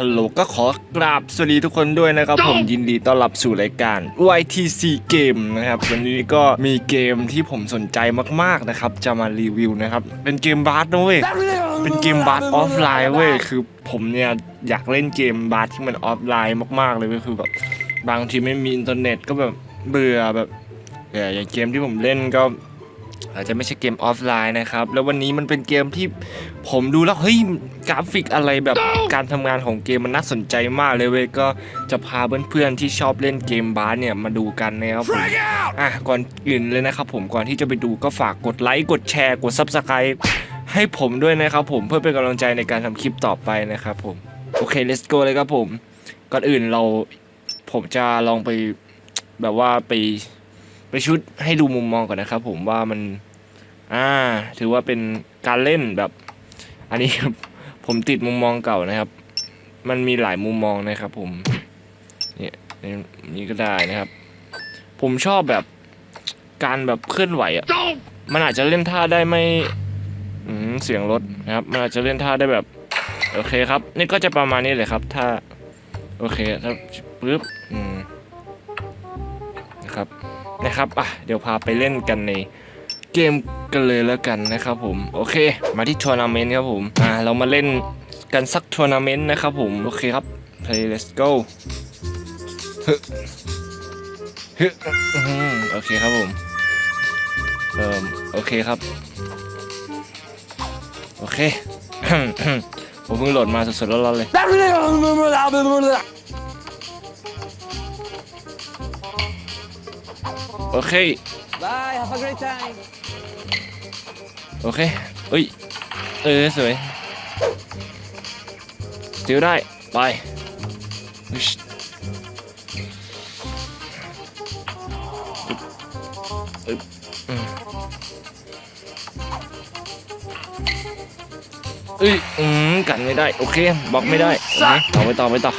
ฮัลโหลก็ขอกราบสวัสดีทุกคนด้วยนะครับ ผมยินดีต้อนรับสู่รายการ YTC Game นะครับ วันนี้ก็มีเกมที่ผมสนใจมากๆนะครับ จะมารีวิวนะครับ เป็นเกมบาสนะเว้ยเป็นเกมบาสออฟไลน์เว้ยคือผมเนี่ยอยากเล่นเกมบาสที่มันออฟไลน์มากๆเลยเว้ยคือแบบบางทีไม่มีอินเทอร์เน็ตก็แบบเบื่อแบบเอออย่างเกมที่ผมเล่นก็ อาจจะไม่ใช่เกมออฟไลน์นะครับ แล้ววันนี้มันเป็นเกมที่ผมดูแล้วเฮ้ยกราฟิกอะไรแบบการทำงานของเกมมันน่าสนใจมากเลยเว้ยก็จะพาเพื่อนๆที่ชอบเล่นเกมบาสเนี่ยมาดูกันนะครับผมอะก่อนอื่นเลยนะครับผมก่อนที่จะไปดูก็ฝากกดไลค์กดแชร์กด Subscribe ให้ผมด้วยนะครับผมเพื่อเป็นกำลังใจในการทำคลิปต่อไปนะครับผมโอเค let's go เลยครับผม ก่อนอื่นเราผมจะลองไปแบบว่าไป ไปชุดให้ดูมุมมองก่อนนะครับ ผมว่ามัน อ่า ถือว่าเป็นการเล่นแบบ อันนี้ผมติดมุมมองเก่านะครับ มันมีหลายมุมมองนะครับ ผมเนี่ยนี่ก็ได้นะครับ ผมชอบแบบการแบบเคลื่อนไหวอะมันอาจจะเล่นท่าได้ไม่เสียงรถนะครับ มันอาจจะเล่นท่าได้แบบ โอเคครับ นี่ก็จะประมาณนี้เลยครับ ถ้า โอเคถ้าปึ๊บอืมนะครับ นะครับอะเดี๋ยวพาไปเล่นกันในเกมกันเลยแล้วกันนะครับผมโอเค มาที่ทัวร์นาเมนต์ครับผมอ่าเรามาเล่นกันสักทัวร์นาเมนต์นะครับผมโอเคครับ play let's go ฮึฮึอื้อหือโอเคครับผมเริ่มโอเคครับ โอเคผมเพิ่งโหลดมาสดๆร้อนๆเลย โอเค Bye, have a great time. โอเคเอ้ย เออ สวยสติลได้ ไปอึ๊ชอึ๊บอึ๊บอืมเอ้ย อืม กันไม่ได้ โอเค บล็อกไม่ได้โอเคต่อไปต่อไปต่อ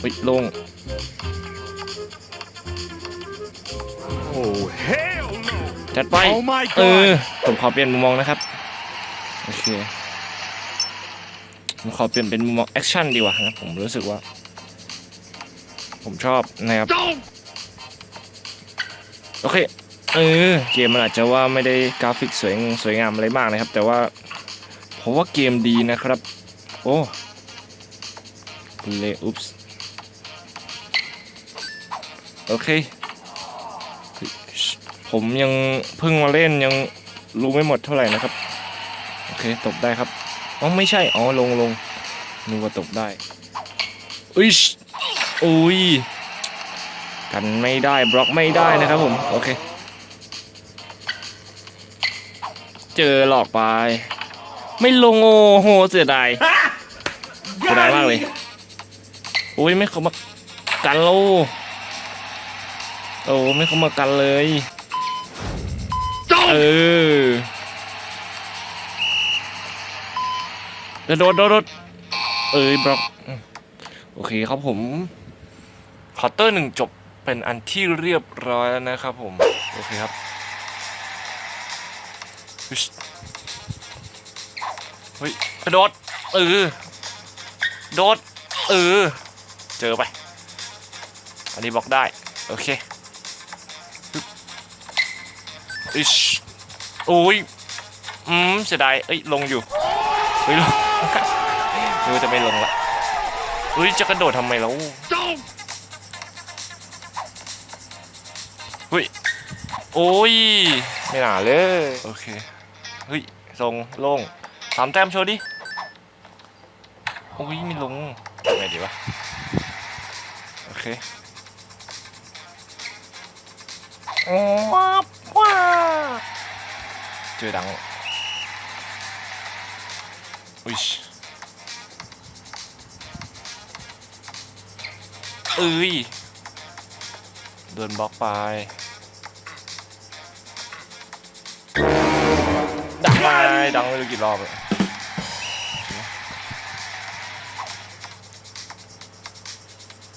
เฮ้ยลง จัดไป Oh my เออ god! ผมขอเปลี่ยนมุมมองนะครับ โอเค ผมขอเปลี่ยนเป็นมุมมองแอคชั่นดีกว่านะ ผมรู้สึกว่า ผมชอบนะครับ Don't! โอเค เออ เกมมันอาจจะว่าไม่ได้กราฟิกสวยงสวยงามอะไรมากนะครับ แต่ว่าผมว่าเกมดีนะครับ โอ้เลอุ๊ปส์โอเค ผมยังเพิ่งมาเล่นยังรู้ไม่หมดเท่าไหร่นะครับ โอเคตบได้ครับอ๋อไม่ใช่อ๋อลงลงนึกว่าตบได้อุ้ยอุ้ยกันไม่ได้บล็อกไม่ได้นะครับผมโอเคเจอหลอกไป ไม่ลงโอ้โหเสียดายเสียดายมากเลยโอ้ยไม่เขามากันโลโอ้ไม่เขามากันเลย เออโดดโดดโดดเอ้ยบล็อกโอเคครับผมคอร์เตอร์หนึ่งจบเป็นอันที่เรียบร้อยแล้วนะครับผม โอเคครับฮึชเฮ้ยกระโดดเออโดดเออเจอไป อันนี้บล็อกได้ โอเค อิชโอ้ยอืมเสียดายเอ้ยลงอยู่เฮ้ยลงนึกว่าจะไม่ลงละเฮ้ยจะกระโดดทำไมแล้ว Don't! เฮ้ยโอ้ยไม่น่าเลยโอเคเฮ้ยทรงลงสามแต้มโชว์ดิโอ้ยไม่ลงทำไงดีวะโอเคว้าบว้าบ เจอดังอุ้ยเอ้ยโดนบล็อกไปดังไปดังไม่รู้กี่รอบเลย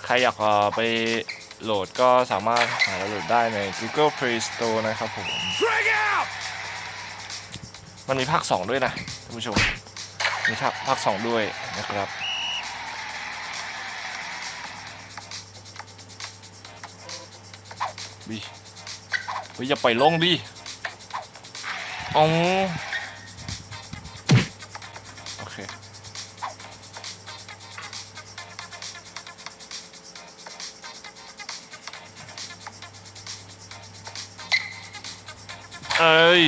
ใครอยากไปโหลดก็สามารถหาโหลดได้ใน Google Play Store นะครับผม มันมีภาค 2 ด้วยนะท่านผู้ชม มีทักภาคสองด้วยนะครับวิเฮ้ยอย่าปล่อยลงดิอ๋อโอเค เอ้ย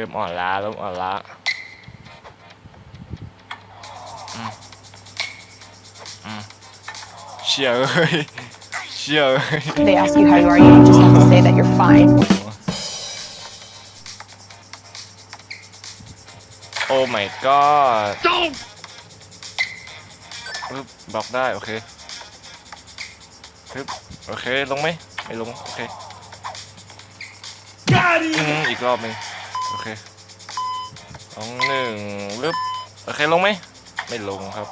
ริ่มอ่อนล้าเริ่มอ่อนล้าอืมอืมเชี่ยเอ้ยเชี่ยเอ้ย They ask you how you are, you just have to say that you're fine. โอ้ my god ปึ๊บบล็อกได้ โอเคปึ๊บโอเค ลงไหมไม่ลง โอเคอืมอีกรอบหนึง โอเคสองหนึ่งปึ๊บโอเคลงไหมไม่ลงครับ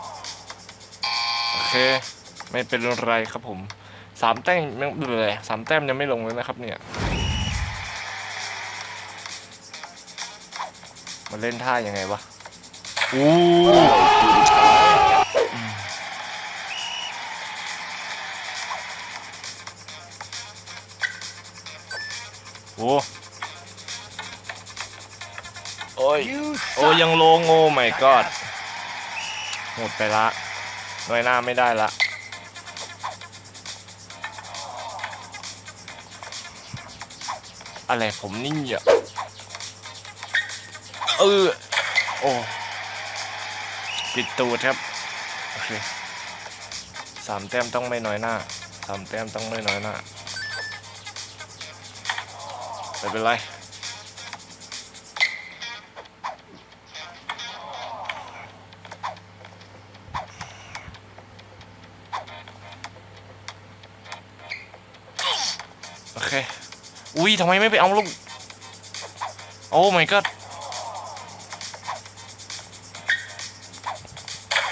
โอเค ไม่เป็นไรครับผมสามแต้มยังเลยสามแต้มยังไม่ลงเลยนะครับเนี่ยมันเล่นท่ายังไงวะอู้โอ้ โอ้ยโอ้ยยังลงโอ้ my god หมดไปละน้อยหน้าไม่ได้ละ อะไรผมนี่อะเออโอ้ปิดตูดครับโอเคสามแต้มต้องไม่น้อยหน้าสามแต้มต้องไม่น้อยหน้าไม่เป็นไร เค อุ้ยทำไมไม่ไปเอาลูก โอ้ my god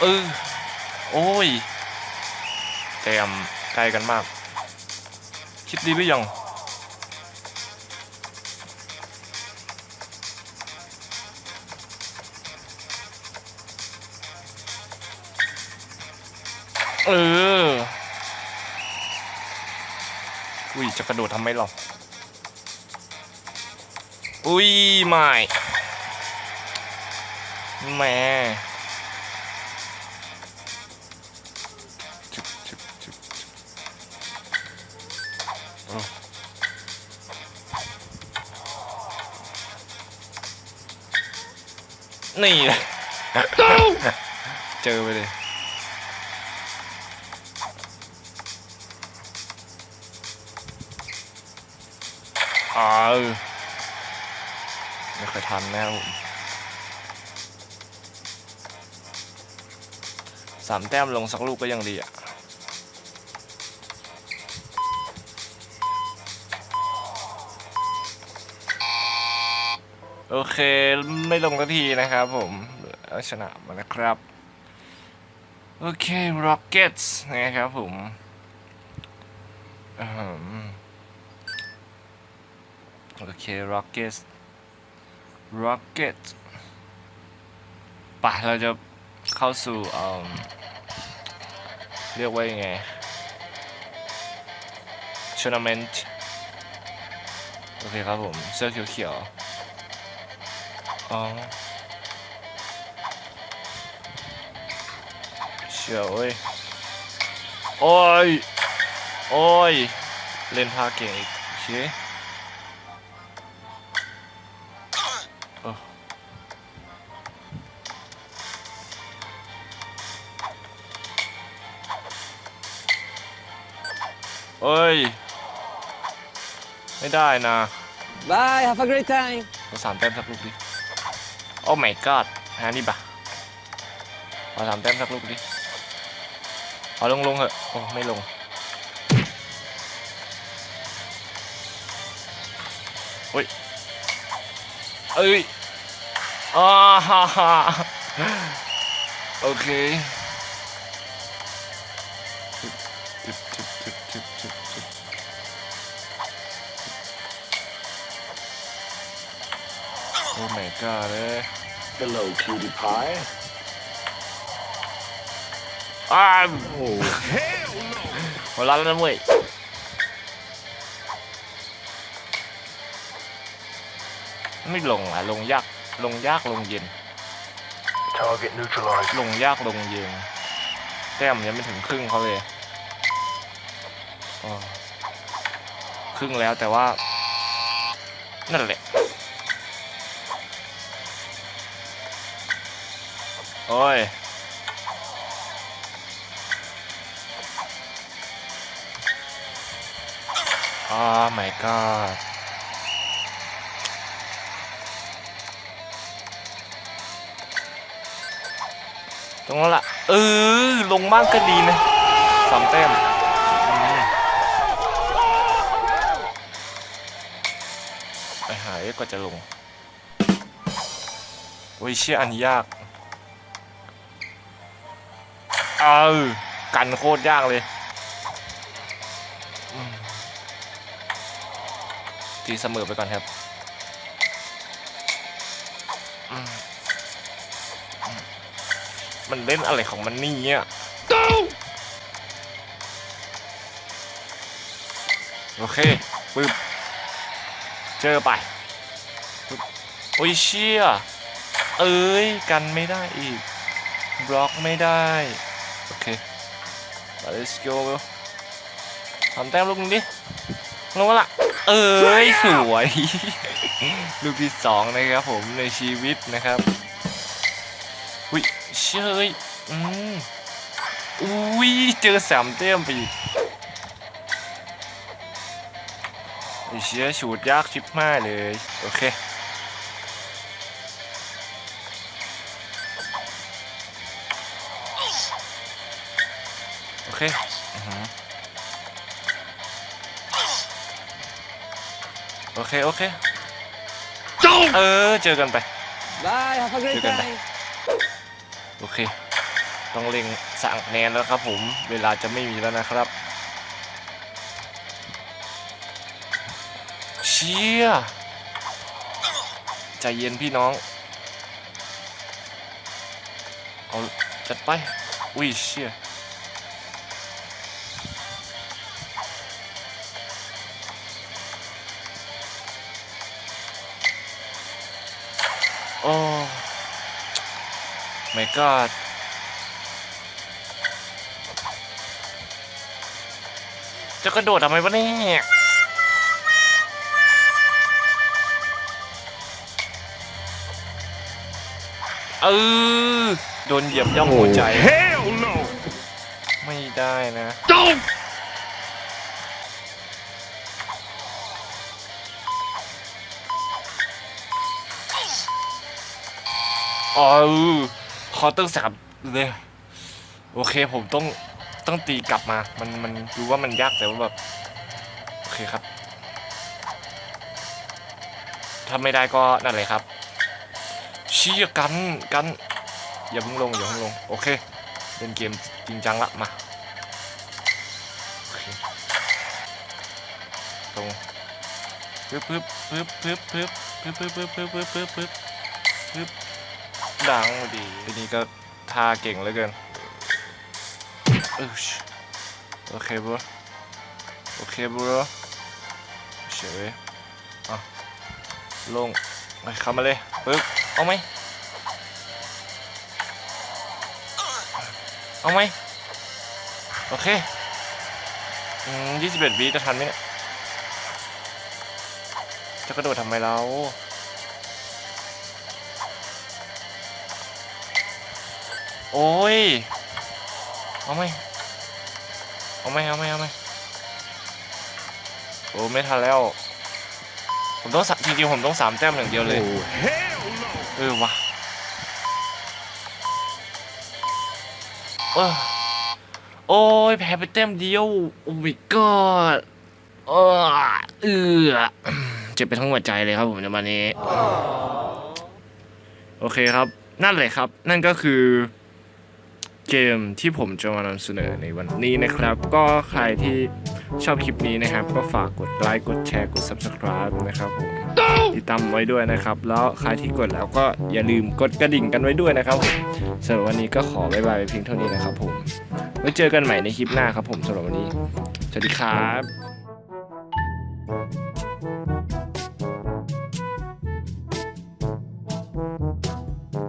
เออ โอ้ยแต้มใกล้กันมาก คิดดีหรือยัง เออ อุ้ยจะกระโดดทำไมหรออุ้ยไม่แหม่ชึบชึบชึบชึบโอ้นี่ เจอไปเลย อไม่เคยทันแน่ผมสามแต้มลงสักลูกก็ยังดีอะโอเคไม่ลงสักทีนะครับผมเอาชนะมานะครับ โอเค Rockets นะครับผมอืม โอเค Rocket Rocket ปะเราจะเข้าสู่เอิ่มเรียกว่ายังไง Tournament โอเคครับผม เสื้อเขียวๆอ๋อเชียวเว้ย โอ้ย โอ้ย เล่นท่าเก่งอีกโอเค เอ้ย ไม่ได้นะ Bye, have a great time. เราสามแต้มสักลูกดิ โอ้ my god ฮานี่ปะเอาสามแต้มสักลูกดิ เอาลงลงๆเหอะ โอ้ไม่ลง เฮ้ย เอ้ยอ่าฮ่าฮ่าโอเค อ้ my god เลย Hello, cutie pie. อ้าว Oh, hell no! หัวเร้อนแล้วนะเว้ย ไม่ลงอะ ลงยาก ลงยากลงเย็น Target neutralized. ลงยากลงเย็น แต้มยังไม่ถึงครึ่งเขาเลยอ๋อครึ่งแล้วแต่ว่า นั่นแหละ โอ้ย โอ๋อ my god ตรงนั้นละเออ ลงบ้างก็ดีนะสามแต้มไปหาเอ๊ะกว่าจะลงโอ้ยเชี่ยอันนี้ยาก ออกันโคตรยากเลยอืมตีเสมอไปก่อนครับมันเล่นอะไรของมันนี่อะโอเคปึ๊บเจอไปโอ้ยเชี่ย เอ้ย กันไม่ได้อีก บล็อกไม่ได้ โอเคมา let's go ทำแต้มลูกนึงดิลงมาละเอ้ยสวย ลูกที่สองนะครับผมในชีวิตนะครับอุ้ยเชยอืมอุ้ยเจอสามเต้มไปอีกเชียชูดยากชิบมากเลย โอเค เคอือหือโอเค โอเค เออ เจอกันไป Bye, have a great Chicken time. โอเค ต้องเล็งสั่งคะแนนแล้วครับผม เวลาจะไม่มีแล้วนะครับเชี่ยใจเย็นพี่น้อง เอาจัดไป อุ้ยเชี่ย อ้ my god จะกระโดดทำไมวะเนี่ยเออโดนเหยียบย่ำหัวใจ Hell no! ไม่ได้นะ Don't! อ๋อคอตอร์สามเลยโอเคผมต้องต้องตีกลับมา มันมันรู้ว่ามันยากแต่ว่าแบบโอเคครับถ้าไม่ได้ก็นั่นเลยครับเชี่ยกันกันอย่าเพิ่งลงอย่าเพิ่งลงโอเคเล่นเกมจริงจังละมาตรงปึ๊บปึ๊บปึ๊บปึ๊บปึ๊บปึ๊บปึ๊บปึ๊บปึ๊บปึ๊บปึ๊บปึ๊บ ดังดีทีนี้ก็ท่าเก่งเหลือเกินเออชโอเคบรโอเคบรเฉยอะลงไปเข้ามาเลยปึ๊บเอาไหมเอาไหมโอเคอืมยี่สิบเอ็ดวิจะทันไหมเนี่ยจะกระโดดทำไมเรา โอ้ย เอาไหมเอาไหมเอาไหมเอาไหมโอ้ไม่ทันแล้ว ผมต้องสามจริงๆผมต้องสามแต้มอย่างเดียวเลย Oh, hell no! เออวะเออโอ้ยแพ้ไปแต้มเดียว โอ้ my god เออเออเจ็บไปทั้งหัวใจเลยครับผมในวันนี้ โอเคครับ นั่นเลยครับ นั่นก็คือ เกมที่ผมจะมานำเสนอในวันนี้นะครับ ก็ใครที่ชอบคลิปนี้นะครับ ก็ฝากกดไลค์กดแชร์กด subscribe นะครับผมติดตามไว้ด้วยนะครับ แล้วใครที่กดแล้วก็อย่าลืมกดกระดิ่งกันไว้ด้วยนะครับผมสำหรับวันนี้ก็ขอบ๊ายบายไปเพียงเท่านี้นะครับผมไว้เจอกันใหม่ในคลิปหน้าครับผมสำหรับวันนี้สวัสดีครับ